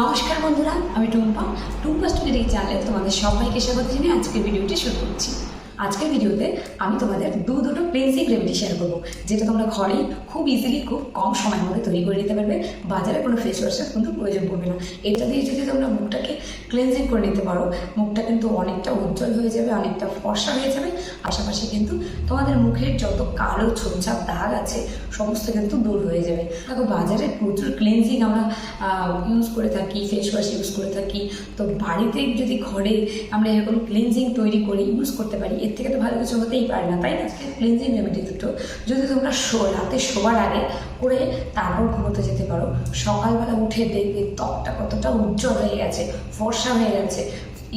নমস্কার বন্ধুরা, আমি টুম্পা। টুম্পা স্টুডিও চ্যানেলে তোমাদের সবাইকে স্বাগত জানিয়ে আজকের ভিডিওটি শুরু করছি। আজকের ভিডিওতে আমি তোমাদের দু দুটো ক্লিনজিং রেমেডি শেয়ার করব, যেটা তোমরা ঘরেই খুব ইজিলি খুব কম সময়ের মধ্যে তৈরি করে নিতে পারবে। বাজারে কোনো ফেস ওয়াশের কিন্তু প্রয়োজন পড়বে না। এটা দিয়ে যদি তোমরা মুখটাকে ক্লিনজিং করে নিতে পারো, মুখটা কিন্তু অনেকটা উজ্জ্বল হয়ে যাবে, অনেকটা ফর্সা হয়ে যাবে। পাশাপাশি কিন্তু তোমাদের মুখের যত কালো ছোপছাপ দাগ আছে, সমস্ত কিন্তু দূর হয়ে যাবে। দেখো, বাজারে প্রচুর ক্লিনজিং আমরা ইউজ করে থাকি ফেস ওয়াশ ইউজ করে থাকি। তো বাড়িতে যদি ঘরে আমরা এরকম ক্লিনজিং তৈরি করে ইউজ করতে পারি এর থেকে তো ভালো কিছু হতেই পারে না, তাই না? আজকে ক্লিনজিং রেমেডি দুটো। যদি তোমরা শো, রাতে শোবার আগে করে তারপর ঘুমোতে যেতে পারো, সকালবেলা উঠে দেখবে ত্বকটা কতটা উজ্জ্বল হয়ে গেছে, ফর্সা হয়ে গেছে।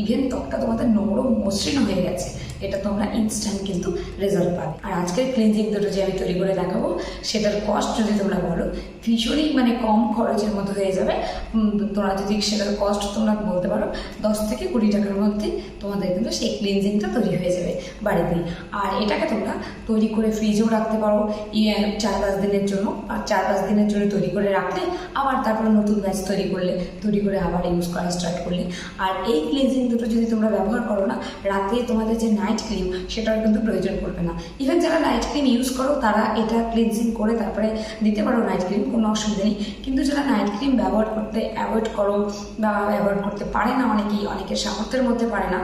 ইভেন ত্বকটা তোমাদের নরম, মসৃণ হয়ে গেছে। এটা তোমরা ইনস্ট্যান্ট কিন্তু রেজাল্ট পাবে। আর আজকের ক্লিনজিং দুটো যে আমি তৈরি করে দেখাবো, সেটার কস্ট যদি তোমরা বলো, ভীষণই মানে কম খরচের মতো হয়ে যাবে। তোমরা যদি সেটার কস্ট তোমরা বলতে পারো, দশ থেকে কুড়ি টাকার মধ্যে তোমাদের কিন্তু সেই ক্লিনজিংটা তৈরি হয়ে যাবে বাড়িতেই। আর এটাকে তোমরা তৈরি করে ফ্রিজেও রাখতে পারো চার পাঁচ দিনের জন্য। আর চার পাঁচ দিনের জন্য তৈরি করে রাখলে আবার তারপরে নতুন ব্যাচ তৈরি করলে, তৈরি করে আবার ইউজ করা স্টার্ট করলে। আর এই ক্লিনজিং দুটো যদি তোমরা ব্যবহার করো না, রাতে তোমাদের যে নাইট ক্রিম সেটার কিন্তু প্রয়োজন পড়বে না। ইভেন যারা নাইট ক্রিম ইউজ করো, তারা এটা ক্লিনজিং করে তারপরে দিতে পারো নাইট ক্রিম কোনো অসুবিধা নেই। কিন্তু যারা নাইট ক্রিম ব্যবহার করতে অ্যাভয়েড করো বা ব্যবহার করতে পারে না অনেকেই, অনেকের সামর্থ্যের মধ্যে পারে না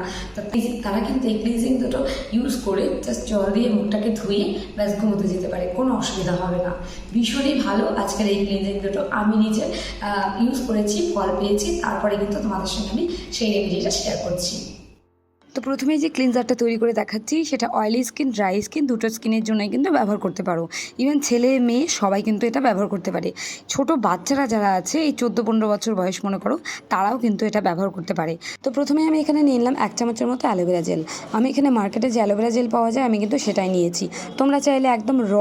তারা কিন্তু এই ক্লিনজিং দুটো ইউজ করে জাস্ট জল দিয়ে মুখটাকে ধুয়ে ব্যাস ঘুমোতে যেতে পারে, কোনো অসুবিধা হবে না। ভীষণই ভালো আজকের এই ক্লিনজিং দুটো। আমি নিজে ইউজ করেছি, ফল পেয়েছি, তারপরে কিন্তু তোমাদের সঙ্গে আমি সেই রেমেডিটা শেয়ার করছি। তো প্রথমে যে ক্লিনজারটা তৈরি করে দেখাচ্ছি, সেটা অয়েলি স্কিন ড্রাই স্কিন দুটো স্কিনের জন্যই কিন্তু ব্যবহার করতে পারো। ইভেন ছেলে, মেয়ে, সবাই কিন্তু এটা ব্যবহার করতে পারে। ছোট বাচ্চারা যারা আছে, এই চোদ্দ, পনেরো বছর বয়স মনে করো, তারাও কিন্তু এটা ব্যবহার করতে পারে। তো প্রথমে আমি এখানে নিয়ে নিলাম এক চামচের মতো অ্যালোভেরা জেল আমি এখানে মার্কেটে যে অ্যালোভেরা জেল পাওয়া যায়, আমি কিন্তু সেটাই নিয়েছি। তোমরা চাইলে একদম র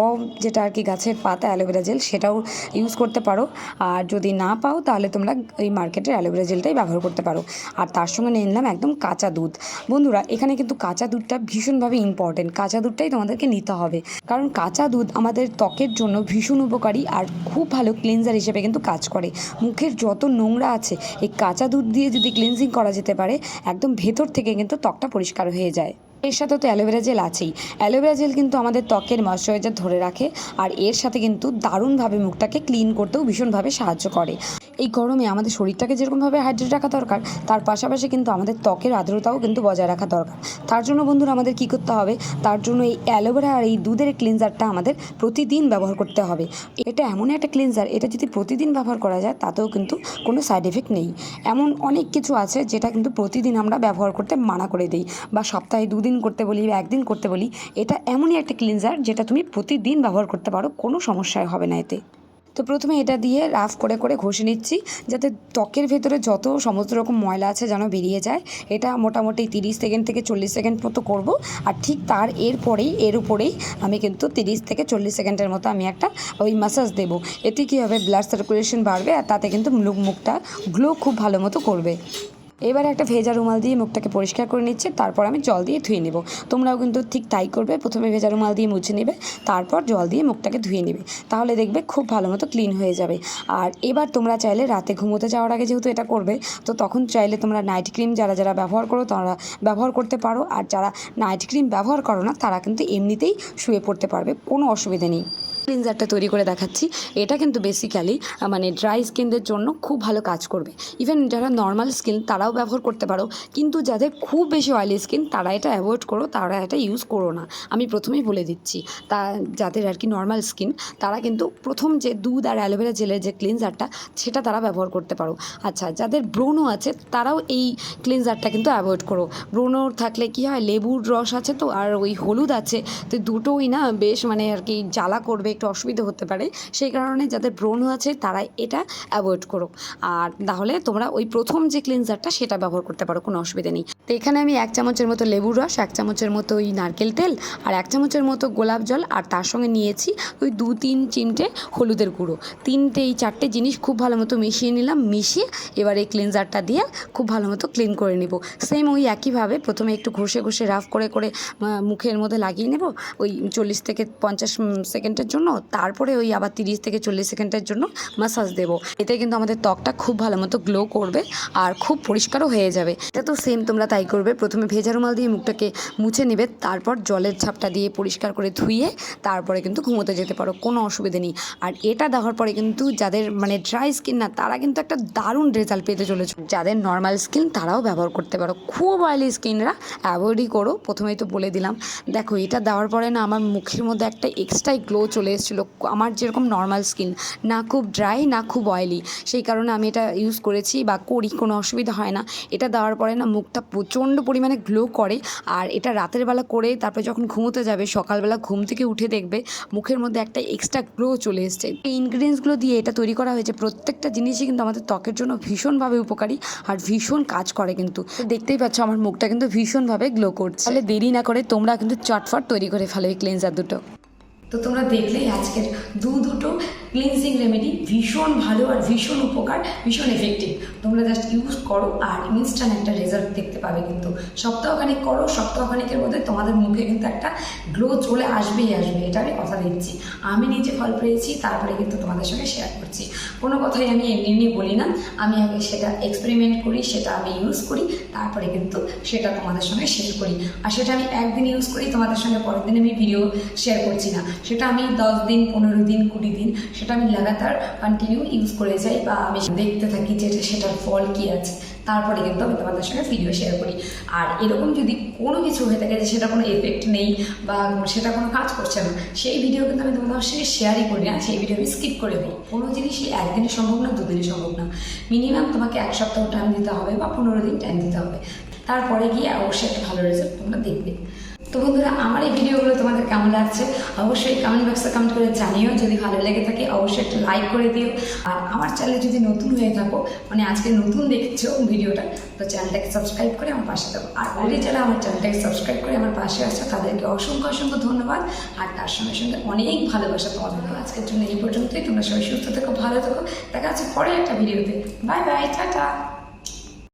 যেটা আর কি গাছের পাতা অ্যালোভেরা জেল সেটাও ইউজ করতে পারো। আর যদি না পাও, তাহলে তোমরা এই মার্কেটের অ্যালোভেরা জেলটাই ব্যবহার করতে পারো। আর তার সঙ্গে নিয়ে নিলাম একদম কাঁচা দুধ। বন্ধুরা, এখানে কিন্তু কাঁচা দুধটা ভীষণভাবে ইম্পর্টেন্ট কাঁচা দুধটাই তোমাদেরকে নিতে হবে। কারণ কাঁচা দুধ আমাদের ত্বকের জন্য ভীষণ উপকারী আর খুব ভালো ক্লিনজার হিসেবে কিন্তু কাজ করে। মুখের যত নোংরা আছে, এই কাঁচা দুধ দিয়ে যদি ক্লিনজিং করা যেতে পারে, একদম ভেতর থেকে কিন্তু ত্বকটা পরিষ্কার হয়ে যায়। এর সাথে তো অ্যালোভেরা জেল আছেই। অ্যালোভেরা জেল কিন্তু আমাদের ত্বকের ময়শ্চারাইজার ধরে রাখে আর এর সাথে কিন্তু দারুণভাবে মুখটাকে ক্লিন করতেও ভীষণভাবে সাহায্য করে। এই গরমে আমাদের শরীরটাকে যেরকমভাবে হাইড্রেট রাখা দরকার, তার পাশাপাশি কিন্তু আমাদের ত্বকের আর্দ্রতাও কিন্তু বজায় রাখা দরকার। তার জন্য বন্ধুরা আমাদের কী করতে হবে? তার জন্য এই অ্যালোভেরা আর এই দুধের ক্লিনজারটা আমাদের প্রতিদিন ব্যবহার করতে হবে। এটা এমন একটা ক্লিনজার, এটা যদি প্রতিদিন ব্যবহার করা যায়, তাতেও কিন্তু কোনো সাইড এফেক্ট নেই। এমন অনেক কিছু আছে যেটা কিন্তু প্রতিদিন আমরা ব্যবহার করতে মানা করে দিই বা সপ্তাহে দুদিন করতে বলি বা একদিন করতে বলি, এটা এমনই একটা ক্লিনজার যেটা তুমি প্রতিদিন ব্যবহার করতে পারো, কোনো সমস্যায় হবে না এতে। তো প্রথমে এটা দিয়ে রাফ করে করে ঘষে নিচ্ছি, যাতে ত্বকের ভেতরে যত সমস্ত রকম ময়লা আছে যেন বেরিয়ে যায়, এটা মোটামুটি তিরিশ সেকেন্ড থেকে চল্লিশ সেকেন্ড মতো করব। আর ঠিক তার এরপরেই এর উপরেই আমি কিন্তু তিরিশ থেকে চল্লিশ সেকেন্ডের মতো আমি একটা ওই মাসাজ দেবো। এতে কী হবে ব্লাড সার্কুলেশন বাড়বে আর তাতে কিন্তু মুখ, মুখটা গ্লো খুব ভালো মতো করবে। এবার একটা ভেজা রুমাল দিয়ে মুখটাকে পরিষ্কার করে নিচ্ছে, তারপর আমি জল দিয়ে ধুয়ে নেব। তোমরাও কিন্তু ঠিক তাই করবে, প্রথমে ভেজা রুমাল দিয়ে মুছে নেবে, তারপর জল দিয়ে মুখটাকে ধুয়ে নেবে। তাহলে দেখবে খুব ভালো মতো ক্লিন হয়ে যাবে। আর এবার তোমরা চাইলে রাতে ঘুমোতে যাওয়ার আগে যেহেতু এটা করবে, তো তখন চাইলে তোমরা নাইট ক্রিম যারা যারা ব্যবহার করো তারা ব্যবহার করতে পারো, আর যারা নাইট ক্রিম ব্যবহার করো না তারা কিন্তু এমনিতেই শুয়ে পড়তে পারবে, কোনো অসুবিধে নেই। ক্লিনজারটা তৈরি করে দেখাচ্ছি। এটা কিন্তু বেসিক্যালি মানে ড্রাই স্কিনদের জন্য খুব ভালো কাজ করবে। ইভেন যারা নর্মাল স্কিন তারাও ব্যবহার করতে পারো। কিন্তু যাদের খুব বেশি অয়েলি স্কিন তারা এটা অ্যাভয়েড করো, তারা এটা ইউজ করো না। আমি প্রথমেই বলে দিচ্ছি, তা যাদের আর কি নর্মাল স্কিন তারা কিন্তু প্রথম যে দুধ আর অ্যালোভেরা জেলের যে ক্লিনজারটা সেটা তারা ব্যবহার করতে পারো। আচ্ছা যাদের ব্রণও আছে, তারাও এই ক্লিনজারটা কিন্তু অ্যাভয়েড করো। ব্রণ থাকলে কি হয়, লেবুর রস আছে তো, আর ওই হলুদ আছে, তো দুটোই না বেশ মানে আর কি জ্বালা করবে। একটু অসুবিধা হতে পারে। সেই কারণে যাদের ব্রণ আছে তারা এটা অ্যাভয়েড করো আর তাহলে তোমরা ওই প্রথম যে ক্লিনজারটা সেটা ব্যবহার করতে পারো, কোনো অসুবিধা নেই। তো এখানে আমি এক চামচের মতো লেবুর রস, এক চামচের মতো ওই নারকেল তেল আর এক চামচের মতো গোলাপ জল আর তার সঙ্গে নিয়েছি ওই দু, তিন চিমটে হলুদের গুঁড়ো। তিনটে এই চারটে জিনিস খুব ভালো মতো মিশিয়ে নিলাম, মিশিয়ে এবার এই ক্লিনজারটা দিয়ে খুব ভালো মতো ক্লিন করে নেব। সেম ওই একইভাবে প্রথমে একটু ঘষে ঘষে রাফ করে করে মুখের মধ্যে লাগিয়ে নেব। ওই চল্লিশ থেকে পঞ্চাশ সেকেন্ডের জন্য তারপরে ওই আবার তিরিশ থেকে চল্লিশ সেকেন্ডের জন্য মাসাজ দেব। এতে কিন্তু আমাদের ত্বকটা খুব ভালো মতো গ্লো করবে আর খুব পরিষ্কারও হয়ে যাবে। এটা তো সেম তোমরা তাই করবে। প্রথমে ভেজা রুমাল দিয়ে মুখটাকে মুছে নেবে, তারপর জলের ঝাপটা দিয়ে পরিষ্কার করে ধুয়ে তারপরে কিন্তু ঘুমোতে যেতে পারো, কোনো অসুবিধে নেই। আর এটা দেওয়ার পরে কিন্তু যাদের মানে ড্রাই স্কিন না, তারা কিন্তু একটা দারুণ রেজাল্ট পেতে চলেছে। যাদের নর্মাল স্কিন তারাও ব্যবহার করতে পারো। খুব অয়েলি স্কিনরা অ্যাভয়েডই করো। প্রথমেই তো বলে দিলাম। দেখো, এটা দেওয়ার পরে না আমার মুখের মধ্যে একটা এক্সট্রাই গ্লো চলে এসেছিল, আমার যেরকম নর্মাল স্কিন না খুব ড্রাই না খুব অয়েলি সেই কারণে আমি এটা ইউজ করেছি বা করি, কোনো অসুবিধা হয় না। এটা দেওয়ার পরে না মুখটা প্রচণ্ড পরিমাণে গ্লো করে, আর এটা রাতের বেলা করে তারপরে যখন ঘুমোতে যাবে, সকালবেলা ঘুম থেকে উঠে দেখবে মুখের মধ্যে একটা এক্সট্রা গ্লো চলে এসছে। এই ইনগ্রিডিয়েন্টসগুলো দিয়ে এটা তৈরি করা হয়েছে, প্রত্যেকটা জিনিসই কিন্তু আমাদের ত্বকের জন্য ভীষণভাবে উপকারী আর ভীষণ কাজ করে কিন্তু। দেখতেই পাচ্ছ আমার মুখটা কিন্তু ভীষণভাবে গ্লো করছে। তাহলে দেরি না করে তোমরা কিন্তু চটফট তৈরি করে ফেলো এই ক্লিনজার দুটো। তো তোমরা দেখলেই আজকের দু দুটো ক্লিনজিং রেমেডি ভীষণ ভালো আর ভীষণ উপকার, ভীষণ এফেক্টিভ তোমরা জাস্ট ইউজ করো আর ইনস্ট্যান্ট একটা রেজাল্ট দেখতে পাবে কিন্তু। সপ্তাহখানিক করো, সপ্তাহখানিকের মধ্যে তোমাদের মুখে কিন্তু একটা গ্লো চলে আসবেই আসবে, এটা আমি কথা দিচ্ছি। আমি নিজে ফল পেয়েছি, তারপরে কিন্তু তোমাদের সঙ্গে শেয়ার করছি। কোনো কথাই আমি এমনি এমনি বলি না। আমি আগে সেটা এক্সপেরিমেন্ট করি, সেটা আমি ইউজ করি, তারপরে কিন্তু সেটা তোমাদের সঙ্গে শেয়ার করি। আর সেটা আমি একদিন ইউজ করি, তোমাদের সঙ্গে পরের দিন আমি ভিডিও শেয়ার করছি না। সেটা আমি দশ দিন, পনেরো দিন, কুড়ি দিন, সেটা আমি লাগাতার কন্টিনিউ ইউজ করে যাই বা আমি দেখতে থাকি যে সেটার ফল কী আছে। তারপরে কিন্তু আমি তোমাদের সঙ্গে ভিডিও শেয়ার করি। আর এরকম যদি কোনো কিছু হয়ে থাকে যে সেটা কোনো এফেক্ট নেই বা সেটা কোনো কাজ করছে না, সেই ভিডিও কিন্তু আমি তোমাদের সঙ্গে শেয়ারই করি না। সেই ভিডিও আমি স্কিপ করে দিই। কোনো জিনিসই একদিনে সম্ভব না, দুদিনে সম্ভব না। মিনিমাম তোমাকে এক সপ্তাহ টাইম দিতে হবে বা পনেরো দিন টাইম দিতে হবে। তারপরে গিয়ে অবশ্যই একটা ভালো রেজাল্ট তোমরা দেখবে। তো বন্ধুরা, আমার এই ভিডিওগুলো তোমাদের কেমন লাগছে? অবশ্যই কমেন্ট বক্সে কমেন্ট করে জানিও। যদি ভালো লেগে থাকে, অবশ্যই একটা লাইক করে দিও। আর আমার চ্যানেলে যদি নতুন হয়ে থাকো মানে আজকে নতুন দেখছ ভিডিওটা, তো চ্যানেলটাকে সাবস্ক্রাইব করে আমার পাশে থাকো। আর অলরেডি যারা আমার চ্যানেলটাকে সাবস্ক্রাইব করে আমার পাশে আছে, তাদেরকে অসংখ্য অসংখ্য ধন্যবাদ। আর তার সঙ্গে সঙ্গে অনেক ভালোবাসা তোমাদের আজকের জন্য এই পর্যন্তই। তোমরা সবাই সুস্থ থেকো, ভালো থেকো। দেখা যাচ্ছে পরে একটা ভিডিওতে। Bye bye tata.